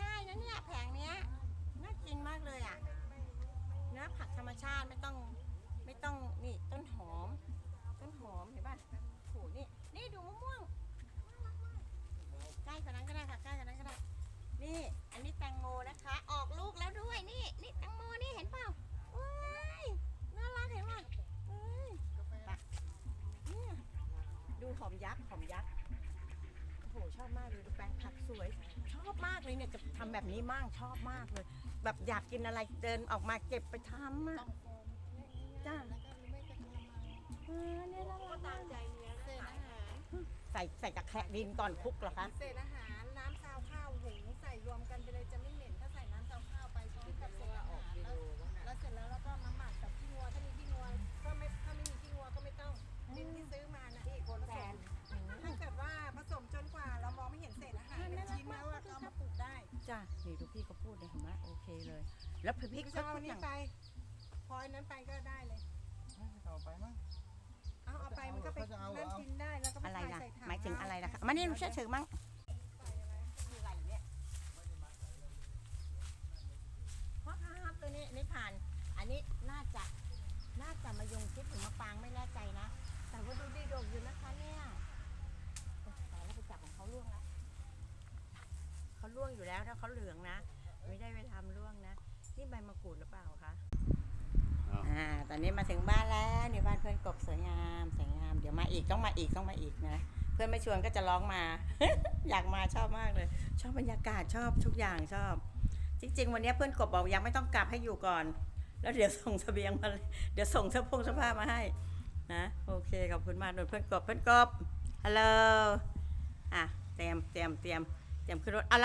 ใช่นะเนี่ยแผงนี้น่ากินมากเลยอะเนื้อผักธรรมชาติไม่ต้องไม่ต้องนี่ต้นหอม ต้นหอมเห็นป่ะโหนี่นี่ดูมะม่วงใกล้กว่านั้นก็ได้ค่ะใกล้กว่านั้นก็ได้ นี่อันนี้แตงโมนะคะ ออกลูกแล้วด้วยนี่นี่แตงโมนี่เห็นเปล่าเอ้ยน่ารักเห็นป่ะเอ้ยปเนี่ยดูหอมยักษ์หอมยักษ์โอ้โหชอบมากเลยดูแปลงผักสวยชอบมาก เลยเนี่ยจะทำแบบนี้มั่งชอบมากเลย แบบอยากกินอะไรเดินออกมาเก็บไปทำอะจ้าเออเนี่ยน่ารักมากเศษอาหารใส่ใส่กระแคะดินก่อนคลุกเหรอคะเศษอาหาร ดูพี่เขาพูดเลยเห็นไหมโอเคเลย แล้วพริกพี่เขาจะเอาทุอักนอนี้ย่างไป พออันนั้นไปก็ได้เลย เอาไปมั้ง เอาเอาไปมันก็ไปเขาจะเอาเหรอนั่นกินได้แล้วก็ไปอะไรใส่นะใส่ถังหมายถึงอะไรนะคะมานี่หนูช่วยถือมั้ง ใส่อะไร มีอะไรเนี่ยเพราะครับตัวนี้นี่ผ่าน อันนี้น่าจะน่าจะมายงชิดหรือมะปรางไม่แน่ใจนะ แต่ว่าดูดีดกอยู่นะคะเนี่ยโอ๊ยตายแล้วไปจับของเขาล่วงแล้วเขา ล่วงอยู่แล้วถ้าเขาเหลืองนะ ไม่ได้ไปทำล่วงนะนี่ใบมะกรูดหรือเปล่าคะอ่าตอนนี้มาถึงบ้านแล้วนี่บ้านเพื่อนกบสวยงามสวยงามเดี๋ยวมาอีกต้องมาอีกต้องมาอีกนะเพื่อนไม่ชวนก็จะร้องมา อยากมาชอบมากเลย ชอบบรรยากาศชอบทุกอย่างชอบ จริง ๆ วันนี้เพื่อนกบบอกยังไม่ต้องกลับให้อยู่ก่อน แล้วเดี๋ยวส่งเสบียงมาเลยเดี๋ยวส่งเสื้อผงเสื้อผ้ามาให้นะโอเคขอบคุณมากนนเพื่อนกบเพื่อนกบฮัลโหลอะเตรียมเตรียมเตรียมเตรียมขึ้นรถอะ